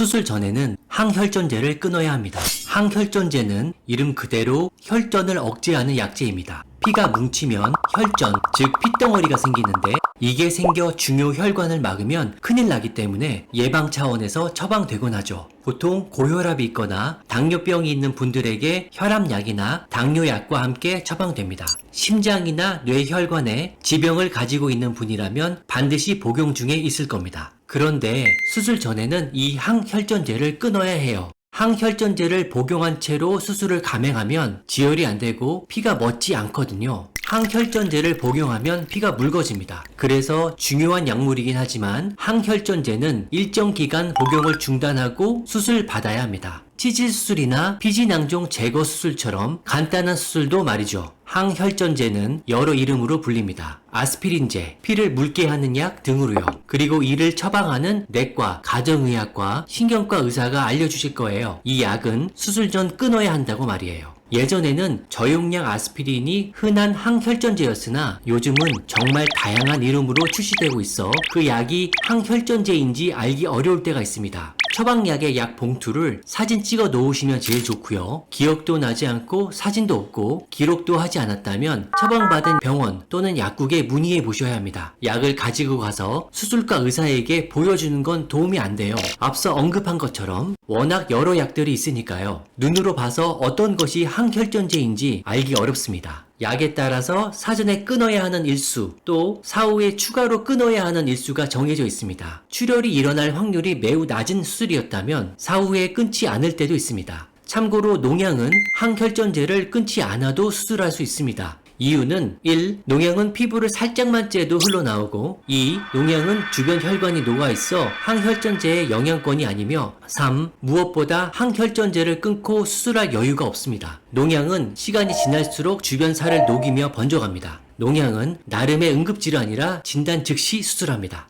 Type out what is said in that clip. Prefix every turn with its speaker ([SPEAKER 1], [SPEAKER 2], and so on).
[SPEAKER 1] 수술 전에는 항혈전제를 끊어야 합니다. 항혈전제는 이름 그대로 혈전을 억제하는 약제입니다. 피가 뭉치면 혈전, 즉 핏덩어리가 생기는데 이게 생겨 중요 혈관을 막으면 큰일 나기 때문에 예방 차원에서 처방되곤 하죠. 보통 고혈압이 있거나 당뇨병이 있는 분들에게 혈압약이나 당뇨약과 함께 처방됩니다. 심장이나 뇌혈관에 지병을 가지고 있는 분이라면 반드시 복용 중에 있을 겁니다. 그런데 수술 전에는 이 항혈전제를 끊어야 해요. 항혈전제를 복용한 채로 수술을 감행하면 지혈이 안 되고 피가 멎지 않거든요. 항혈전제를 복용하면 피가 묽어집니다. 그래서 중요한 약물이긴 하지만 항혈전제는 일정 기간 복용을 중단하고 수술 받아야 합니다. 치질 수술이나 피지낭종 제거 수술처럼 간단한 수술도 말이죠. 항혈전제는 여러 이름으로 불립니다. 아스피린제, 피를 묽게 하는 약 등으로요. 그리고 이를 처방하는 내과, 가정의학과, 신경과 의사가 알려주실 거예요. 이 약은 수술 전 끊어야 한다고 말이에요. 예전에는 저용량 아스피린이 흔한 항혈전제였으나 요즘은 정말 다양한 이름으로 출시되고 있어 그 약이 항혈전제인지 알기 어려울 때가 있습니다. 처방약의 약 봉투를 사진 찍어 놓으시면 제일 좋고요. 기억도 나지 않고 사진도 없고 기록도 하지 않았다면 처방받은 병원 또는 약국에 문의해 보셔야 합니다. 약을 가지고 가서 수술과 의사에게 보여주는 건 도움이 안 돼요. 앞서 언급한 것처럼 워낙 여러 약들이 있으니까요. 눈으로 봐서 어떤 것이 항혈전제인지 알기 어렵습니다. 약에 따라서 사전에 끊어야 하는 일수 또 사후에 추가로 끊어야 하는 일수가 정해져 있습니다. 출혈이 일어날 확률이 매우 낮은 수술이었다면 사후에 끊지 않을 때도 있습니다. 참고로 농양은 항혈전제를 끊지 않아도 수술할 수 있습니다. 이유는 1. 농양은 피부를 살짝만 째도 흘러나오고 2. 농양은 주변 혈관이 녹아있어 항혈전제의 영향권이 아니며 3. 무엇보다 항혈전제를 끊고 수술할 여유가 없습니다. 농양은 시간이 지날수록 주변 살을 녹이며 번져갑니다. 농양은 나름의 응급질환이라 진단 즉시 수술합니다.